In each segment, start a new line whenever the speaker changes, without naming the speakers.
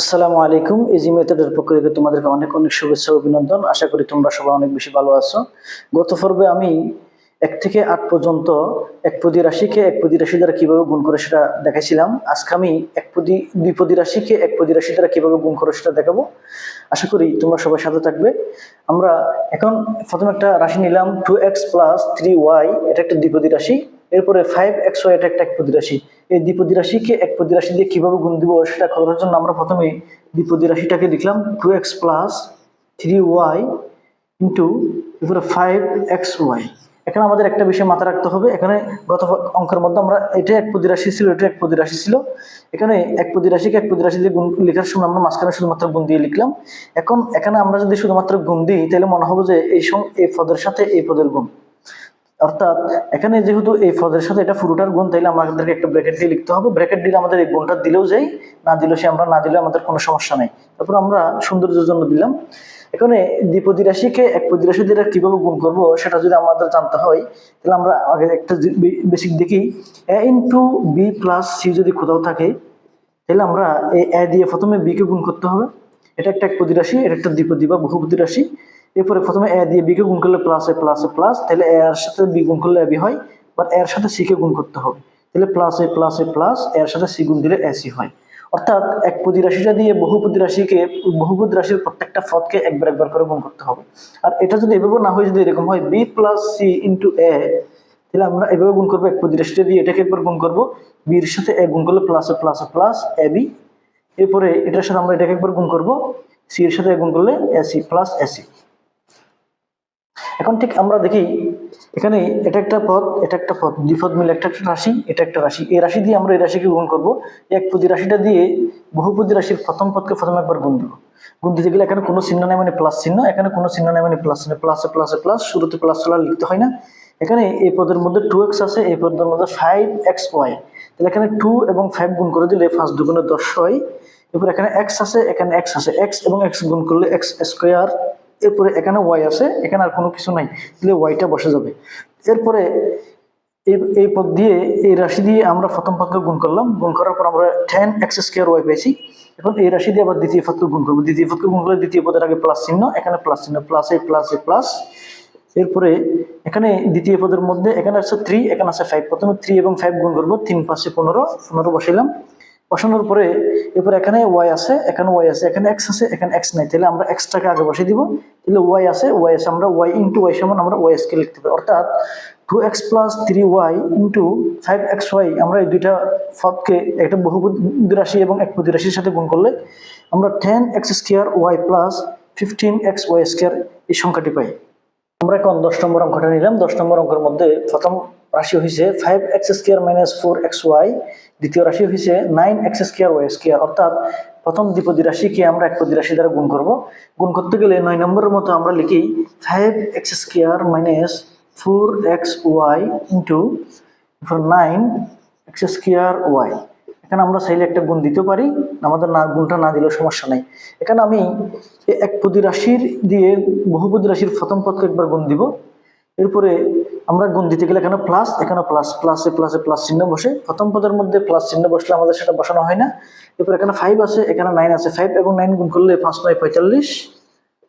আসসালামু আলাইকুম। ইজি মেথডের পক্ষ থেকে তোমাদেরকে অনেক অনেক শুভেচ্ছা অভিনন্দন। আশা করি তোমরা সবাই অনেক বেশি ভালো আছো। গত পর্বে আমি এক থেকে আট পর্যন্ত এক পদি রাশিকে এক পদি রাশি দ্বারা কীভাবে গুণ করে সেটা দেখাইছিলাম। আজকে আমি এক পদি দুই পদি রাশিকে এক পদি রাশি দ্বারা কীভাবে গুণ করে সেটা দেখাবো। আশা করি তোমরা সবাই সাথে থাকবে। আমরা এখন প্রথমে একটা রাশি নিলাম two x plus three y এটা একটা দ্বিপদী রাশি। এরপরে ফাইভ এক্স ওয়াই এটা একটা একপদী রাশি। এই দ্বিপদী রাশিকে একপদী রাশি দিয়ে কীভাবে গুণ দিব সেটা করার জন্য আমরা প্রথমে দ্বিপদী রাশিটাকে লিখলাম two x plus three y into এরপরে ফাইভ এক্স ওয়াই। এখানে আমাদের একটা বিষয় মাথা রাখতে হবে, এখানে গত অঙ্কের মধ্যে আমরা এটা এক পদি রাশি ছিল, এটা এক পদি রাশি ছিল। এখানে এক পদি রাশিকে এক পদি রাশি দিয়ে গুণ লেখার সময় আমরা মাঝখানে শুধুমাত্র গুণ দিয়ে লিখলাম। এখন এখানে আমরা যদি শুধুমাত্র গুণ দিই, তাহলে মনে হবে যে এই সং এই পদের সাথে এই পদের গুণ। অর্থাৎ এখানে যেহেতু এই পদের সাথে এটা পুরোটার গুণ, তাইলে আমাদেরকে একটা ব্র্যাকেট দিয়ে লিখতে হবে। ব্র্যাকেট দিলে আমাদের এই গুণটা দিলেও যাই না দিলেও সে আমরা, না দিলে আমাদের কোনো সমস্যা নেই। তারপর আমরা সৌন্দর্যের জন্য দিলাম। এখানে দ্বিপদী রাশিকে এক পদী রাশি দিয়ে কীভাবে গুণ করব, সেটা যদি আমাদের জানতে হয়, তাহলে আমরা আগে একটা বেসিক দেখি। A into B plus C যদি কোথাও থাকে, তাহলে আমরা এই এ দিয়ে প্রথমে বিকে গুণ করতে হবে। এটা একটা এক পদী রাশি, এটা একটা দ্বিপদী বা বহুপদী রাশি। এরপরে প্রথমে এ দিয়ে বি কে গুণ করলে plus A plus A plus তাহলে এ এর সাথে বি গুণ করলে বি হয় বাট এর সাথে সি কে গুণ করতে হবে। তাহলে plus A plus A plus এর সাথে সি গুণ দিলে এ সি হয়। অর্থাৎ এক পদি রাশিটা দিয়ে বহুপদী রাশিকে বহুপদী রাশির প্রত্যেকটা পদকে একবার একবার করে গুণ করতে হবে। আর এটা যদি এভাবে না হয়, যদি এরকম হয় B plus C into A তাহলে আমরা এভাবে গুণ করব, এক পদি রাশিটা দিয়ে এটাকে একবার গুণ করব বির সাথে এ গুণ করলে plus plus plus A B এরপরে এটার সাথে আমরা এটাকে একবার গুণ করব সি এর সাথে গুণ করলে এসি প্লাস এসি এখন ঠিক আমরা দেখি, এখানে এটা একটা পদ এটা একটা পদ দুই পদ মিলে একটা একটা রাশি, এটা একটা রাশি। এই রাশি দিয়ে আমরা এই রাশিকে গুণ করব। এক পদি রাশিটা দিয়ে বহুপদী রাশির প্রথম পদকে প্রথম একবার গুণ দিব। গুণ দিতে গেলে এখানে কোনো চিহ্ন নেই মানে প্লাস চিহ্ন, এখানে কোনো চিহ্ন নেই মানে প্লাস চিহ্ন। প্লাসে প্লাসে প্লাস শুরুতে প্লাস চলা লিখতে হয় না। এখানে এই পদের মধ্যে টু এক্স আছে, এই পদের মধ্যে ফাইভ এক্স ওয়াই তাহলে এখানে টু এবং ফাইভ গুণ করে দিলে ফার্স্ট দুগুণে দশ হয়। এরপর এখানে এক্স আছে, এখানে এক্স আছে। এক্স এবং এক্স গুণ করলে এক্স স্কোয়ার এরপরে এখানে ওয়াই আছে, এখানে আর কোনো কিছু নাই, তাহলে ওয়াইটা বসে যাবে। এরপরে এই এই পদ দিয়ে এই রাশি দিয়ে আমরা প্রথম পদকে গুণ করলাম। গুণ করার পর আমরা টেন এক্স স্কোয়ার ওয়াই পেয়েছি। এখন এই রাশি দিয়ে আবার দ্বিতীয় পদকে গুণ করব। দ্বিতীয় পদকে গুণ করলে দ্বিতীয় পদের আগে প্লাস চিহ্ন, এখানে প্লাস চিহ্ন plus A plus A plus এরপরে এখানে দ্বিতীয় পদের মধ্যে, এখানে আছে থ্রি এখানে আছে ফাইভ প্রথমে থ্রি এবং ফাইভ গুণ করব, তিন, পাঁচে পনেরো পনেরো বসাইলাম। বসানোর পরে এরপর এখানে ওয়াই আছে, এখানে ওয়াই আছে, এখানে এক্স আছে, এখানে এক্স নাই। তাহলে আমরা এক্সটাকে আগে বসিয়ে দিব। তাহলে ওয়াই আছে ওয়াই আছে, আমরা ওয়াই ইন্টু ওয়াই সমান আমরা ওয়াই এসকে লিখতে পারি। অর্থাৎ two x plus three y into five x y আমরা এই দুইটা পদকে একটা বহুপদী রাশি এবং এক পদী রাশির সাথে গুণ করলে আমরা ten x square y plus fifteen x y square এই সংখ্যাটি পাই। আমরা এখন দশ নম্বর অঙ্কটা নিলাম। দশ নম্বর অঙ্কের মধ্যে প্রথম রাশি হয়েছে five x square minus four x y দ্বিতীয় রাশি হয়েছে nine x square y square অর্থাৎ প্রথম দ্বিপদী রাশিকে আমরা এক পদী রাশি দ্বারা গুণ করব। গুণ করতে গেলে নয় নম্বরের মতো আমরা লিখি five x square minus four x y into nine x square y এখানে আমরা চাইলে একটা গুণ দিতে পারি, আমাদের না, গুণটা না দিলেও সমস্যা নাই। এখানে আমি এক পদী রাশির দিয়ে বহুপদী রাশির প্রথম পদকে একবার গুণ দিব। এরপরে আমরা গুণ দিতে গেলে এখানে প্লাস এখানে প্লাস প্লাসে প্লাসে প্লাস চিহ্ন বসে প্রথম পদের মধ্যে প্লাস চিহ্ন বসলে আমাদের সেটা বসানো হয় না। এরপর এখানে ফাইভ আছে, এখানে নাইন আছে। ফাইভ এবং নাইন গুণ করলে পাঁচ, নয়, পঁয়তাল্লিশ।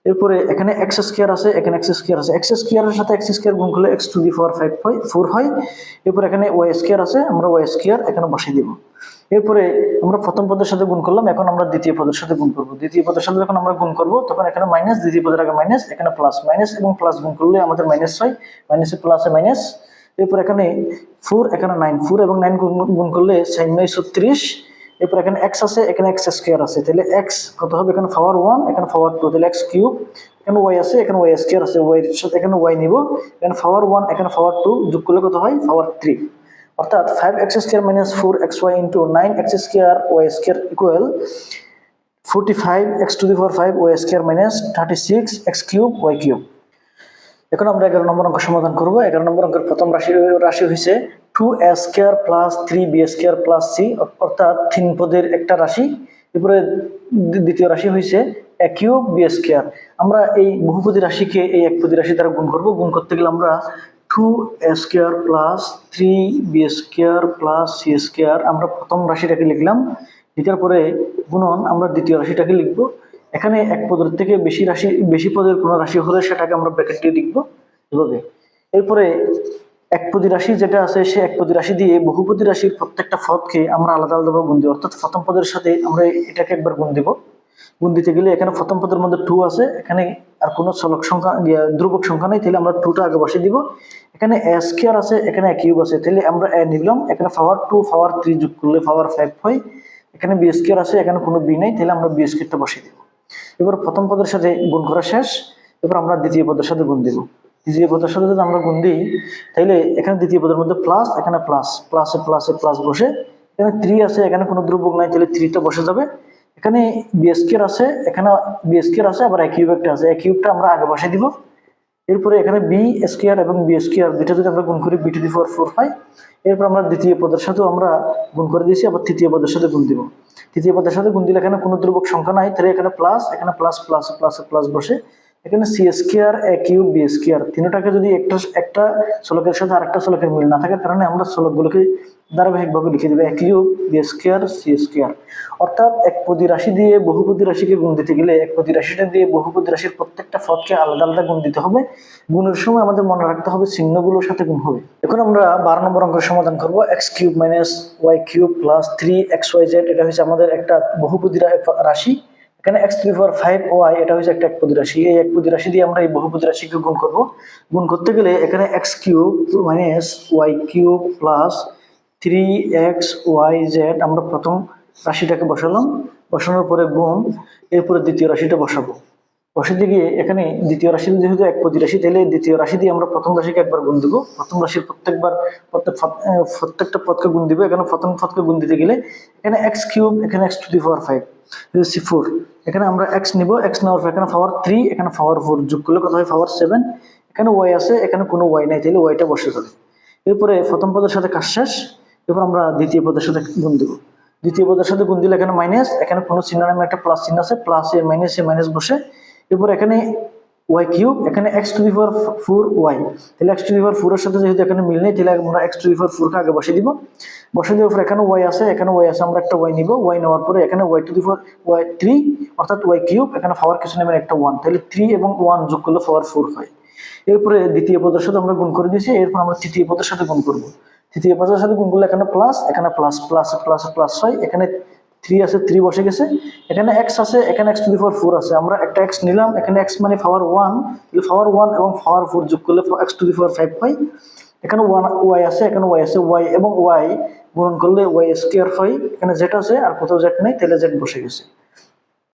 এরপরে এখানে এক্স স্কোয়ার আছে, এখানে এক্স স্কোয়ার আছে। এক্স স্কোয়ারের সাথে এক্স স্কোয়ার গুণ করলে x to the four five হয় ফোর হয়। এরপর এখানে ওয়াই স্কোয়ার আছে, আমরা ওয়াই স্কোয়ার এখানে বসিয়ে দিব। এরপরে আমরা প্রথম পদের সাথে গুণ করলাম, এখন আমরা দ্বিতীয় পদের সাথে গুণ করব। দ্বিতীয় পদের সাথে যখন আমরা গুণ করব, তখন এখানে মাইনাস দ্বিতীয় পদের আগে মাইনাস এখানে প্লাস মাইনাস এবং প্লাস গুণ করলে আমাদের মাইনাস হয়। মাইনাসে প্লাসে মাইনাস এরপর এখানে ফোর এখানে নাইন ফোর এবং নাইন গুণ করলে সাইন নয় ছত্রিশ। এরপর এখানে এক্স আছে, এখানে এক্স স্কোয়ার আছে। তাহলে এক্স কত হবে? এখানে পাওয়ার ওয়ান এখানে পাওয়ার টু তাহলে এক্স কিউব এখানে ওয়াই আছে, এখানে ওয়াই স্কোয়ার আছে ওয়াই সাথে এখানে ওয়াই নিব। এখানে পাওয়ার ওয়ান এখানে পাওয়ার টু যোগ করলে কত হয়? পাওয়ার থ্রি অর্থাৎ five x square minus four x y into nine x square y square equal forty five x to the four five y square minus thirty six x cube y cube এখন আমরা এগারো নম্বর অঙ্ক সমাধান করব। এগারো নম্বর অঙ্কের প্রথম রাশি রাশি হয়েছে two square plus three B square plus C অর্থাৎ তিন পদের একটা রাশি। এরপরে দ্বিতীয় রাশি হয়েছে কিউব বি স্কোয়ার আমরা এই বহুপদী রাশিকে এই একপদী রাশি দ্বারা গুণ করব। গুণ করতে গেলে আমরা two square plus three B square plus C square আমরা প্রথম রাশিটাকে লিখলাম। লিখার পরে গুণন, আমরা দ্বিতীয় রাশিটাকে লিখব। এখানে এক পদের থেকে বেশি রাশি, বেশি পদের কোনো রাশি হলে সেটাকে আমরা ব্র্যাকেট দিয়ে লিখব এভাবে। এরপরে একপদী রাশি যেটা আছে, সে একপদী রাশি দিয়ে বহুপদী রাশির প্রত্যেকটা পদকে আমরা আলাদা আলাদাভাবে গুণ দিব। অর্থাৎ প্রথম পদের সাথে আমরা এটাকে একবার গুণ দিব। গুণ দিতে গেলে এখানে প্রথম পদের মধ্যে টু আছে, এখানে আর কোনো চলক সংখ্যা ধ্রুবক সংখ্যা নেই, তাহলে আমরা টুটা আগে বসিয়ে দিব। এখানে এ স্কোয়ার আছে, এখানে কিউব আছে, তাহলে আমরা এ নিলাম। এখানে পাওয়ার টু পাওয়ার থ্রি যোগ করলে পাওয়ার ফাইভ হয়। এখানে বি স্কোয়ার আছে, এখানে কোনো বি নেই, তাহলে আমরা বি স্কোয়ারটা বসিয়ে দিব। এবার প্রথম পদের সাথে গুণ করা শেষ। এবার আমরা দ্বিতীয় পদের সাথে গুণ দিব। দ্বিতীয় পদের সাথে যদি আমরা গুণ দিই তাহলে এখানে দ্বিতীয় পদের মধ্যে প্লাস এখানে প্লাস প্লাসে প্লাসে প্লাস বসে, এখানে থ্রি আছে, এখানে কোনো ধ্রুবক নাই তাহলে থ্রিটা বসে যাবে। এখানে বিএসকের আছে, এখানে বিএসকের আছে, আবার কিউব একটা আছে। কিউবটা আমরা আগে বসে দিব। এরপরে এখানে বি স্কোয়ার এবং বি দুইটা যদি আমরা গুণ করি B to the four four পাই এরপর আমরা দ্বিতীয় পদের সাথেও আমরা গুণ করে দিয়েছি, আবার তৃতীয় পদের সাথে গুণ দিব। তৃতীয় পদের সাথে গুণ দিলে এখানে কোনো ধ্রুবক সংখ্যা নাই তাহলে এখানে প্লাস এখানে প্লাস প্লাস প্লাস প্লাস বসে এখানে C square A cube B square তিনটাকে যদি একটা একটা চলকের সাথে আরেকটা চলকের মিল না থাকার কারণে আমরা চলকগুলোকে ধারাবাহিকভাবে লিখে দেবো এক cube B square C square অর্থাৎ এক পদি রাশি দিয়ে বহুপদী রাশিকে গুণ দিতে গেলে এক পদি রাশিটা দিয়ে বহুপদী রাশির প্রত্যেকটা পদকে আলাদা আলাদা গুণ দিতে হবে। গুণের সময় আমাদের মনে রাখতে হবে চিহ্নগুলোর সাথে গুণ হবে। এখন আমরা বারো নম্বর অঙ্কের সমাধান করব। X cube minus y cube plus three x y z এটা হচ্ছে আমাদের একটা বহুপদী রা- রাশি। এখানে x three four five y এটা হচ্ছে একটা একপদী রাশি এই একপদী রাশি দিয়ে আমরা এই বহুপদী রাশিকে গুণ করব। গুণ করতে গেলে এখানে x cube minus y cube plus three x y z আমরা প্রথম রাশিটাকে বসালাম। বসানোর পরে গুণ, এরপরে দ্বিতীয় রাশিটা বসাবো। বসে গিয়ে এখানে দ্বিতীয় রাশি যেহেতু এক পদি রাশি তাহলে দ্বিতীয় রাশি দিয়ে আমরা প্রথম রাশিকে একবার গুণ দিব। প্রথম রাশির প্রত্যেকবার প্রত্যেক প্রত্যেকটা পদকে গুণ দিব। এখানে প্রথম পদকে গুণ দিতে গেলে এখানে এক্স কিউব এখানে x to the power five C four এখানে আমরা এক্স নিব এক্স নেওয়ার পর এখানে পাওয়ার থ্রি এখানে পাওয়ার ফোর যোগ করলে কত হয়? পাওয়ার সেভেন এখানে ওয়াই আছে, এখানে কোনো ওয়াই নাই তাহলে ওয়াইটা বসে যাবে। এরপরে প্রথম পদের সাথে কাজ শেষ, এরপর আমরা দ্বিতীয় পদের সাথে গুণ দেবো। দ্বিতীয় পদের সাথে গুণ দিলে এখানে মাইনাস এখানে কোনো চিহ্ন নামে একটা প্লাস চিহ্ন আছে plus A minus A minus বসে, এরপর এখানে ওয়াই কিউব এখানে x to the four y তাহলে এক্স টু দি ফোরের সাথে যেহেতু এখানে মিল নেই, তাহলে আমরা এক্স টু দি ফোরকে আগে বসে দিব। বসে দেওয়ার পর এখানে ওয়াই আছে, এখানে ওয়াই আছে, আমরা একটা ওয়াই নিব। ওয়াই নেওয়ার পরে এখানে y to the power y three অর্থাৎ ওয়াই কিউব এখানে পাওয়ার কিছু নেবেন একটা ওয়ান তাহলে থ্রি এবং ওয়ান যোগ করলে পাওয়ার ফোর হয়। এরপরে দ্বিতীয় পদের সাথে আমরা গুণ করে দিয়েছি, এরপর আমরা তৃতীয় পদের সাথে গুণ করব। তৃতীয় পদের সাথে গুণ করলে এখানে প্লাস এখানে প্লাস প্লাস প্লাস প্লাস হয়। এখানে থ্রি আছে থ্রি বসে গেছে। এখানে এক্স আছে, এখানে এক্স টু দি ফোর আছে। আমরা একটা এক্স নিলাম, এখানে এক্স মানে পাওয়ার ওয়ান পাওয়ার ওয়ান এবং পাওয়ার ফোর যোগ করলে এক্স টু পাওয়ার ফাইভ হয়। এখানে ওয়ান ওয়াই আছে, এখানে ওয়াই আছে ওয়াই এবং ওয়াই গুণন করলে ওয়াই স্কোয়ার হয়। এখানে জেড আছে, আর কোথাও জেট নেই, তাহলে জেট বসে গেছে।